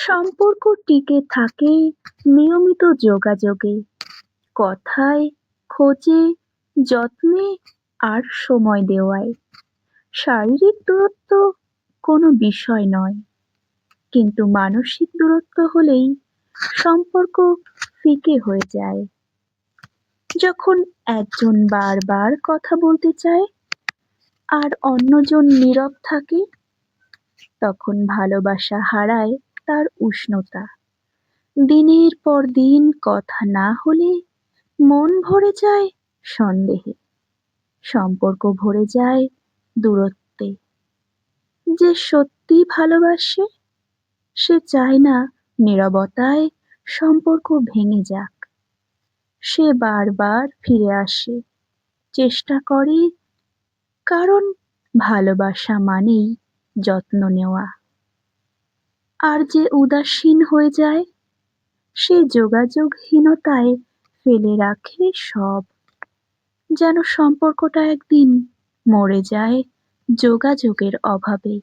সম্পর্ক টিকে থাকে নিয়মিত যোগাযোগে, কথায়, খোঁজে, যত্নে আর সময় দেওয়ায়। শারীরিক দূরত্ব কোনো বিষয় নয়, কিন্তু মানসিক দূরত্ব হলেই সম্পর্ক ফিকে হয়ে যায়। যখন একজন বারবার কথা বলতে চায় আর অন্যজন নীরব থাকে, তখন ভালোবাসা হারায় তার উষ্ণতা। দিনের পর দিন কথা না হলে মন ভরে যায় সন্দেহে। সম্পর্ক ভরে যায় দূরত্বে। যে সত্যি ভালোবাসে, সে চায় না নীরবতায় সম্পর্ক ভেঙে যাক। সে বারবার ফিরে আসে, চেষ্টা করে, কারণ ভালোবাসা মানেই যত্ন নেওয়া। আর যে উদাসীন হয়ে যায়, সে যোগাযোগহীনতায় ফেলে রাখে সব। যেন সম্পর্কটা একদিন মরে যায় যোগাযোগের অভাবে।